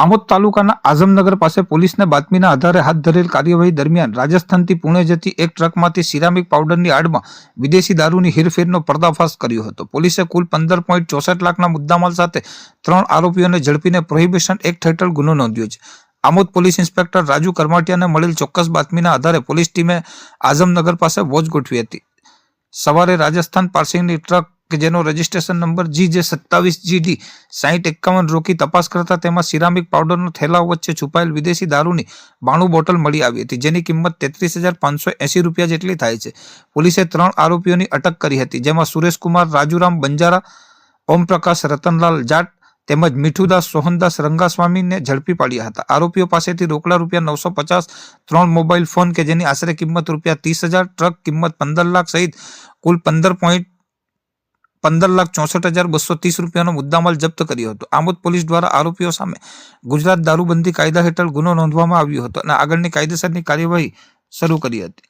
આમોદ તાલુકાના આઝમનગર પાસે પોલીસને બાતમીના આધારે હાથ ધરેલ કાર્યવાહી દરમિયાન રાજસ્થાનથી પુણે જતી એક ટ્રકમાંથી સિરામિક પાવડરની આડમાં વિદેશી દારૂની હેરફેરનો પર્દાફાશ કર્યો હતો. પોલીસે કુલ પંદર પોઈન્ટ ચોસઠ લાખના મુદ્દામાલ સાથે ત્રણ આરોપીઓને ઝડપીને પ્રોહિબિશન એક્ટ હેઠળ ગુનો નોંધ્યો છે. આમોદ પોલીસ ઇન્સ્પેક્ટર રાજુ કરમાટિયાને મળેલ ચોક્કસ બાતમીના આધારે પોલીસ ટીમે આઝમનગર પાસે વોચ ગોઠવી હતી. સવારે રાજસ્થાન પાર્સિંગની ટ્રક કે જેનો રજિસ્ટ્રેશન નંબર જી જે સત્તાવીસ જીડી સાહીઠ એકાવન રોકી તપાસ કરતા તેમાં સિરામિક પાવડરનો થેલાઓ વચ્ચે છુપાયેલ વિદેશી દારૂની બાણું બોટલ મળી આવી હતી, જેની કિંમત તેત્રીસ હજાર પાંચસો એંસી રૂપિયા જેટલી થાય છે. પોલીસે ત્રણ આરોપીઓની અટક કરી હતી, જેમાં સુરેશકુમાર રાજુરામ બંજારા, ઓમપ્રકાશ રતનલાલ જાટ તેમજ મીઠુદાસ, સોહનદાસ, રંગાસ્વામીને ઝડપી પાડ્યા હતા. આરોપીઓ પાસેથી રોકડા રૂપિયા નવસો પચાસ, ત્રણ મોબાઈલ ફોન કે જેની આશરે કિંમત રૂપિયા ત્રીસ હજાર, ટ્રક કિંમત પંદર લાખ સહિત કુલ પંદર પોઈન્ટ પંદર લાખ ચોસઠ હજાર બસો ત્રીસ રૂપિયાનો મુદ્દામાલ જપ્ત કર્યો હતો. આમોદ પોલીસ દ્વારા આરોપીઓ સામે ગુજરાત દારૂબંધી કાયદા હેઠળ ગુનો નોંધવામાં આવ્યો હતો અને આગળની કાયદેસરની કાર્યવાહી શરૂ કરી હતી.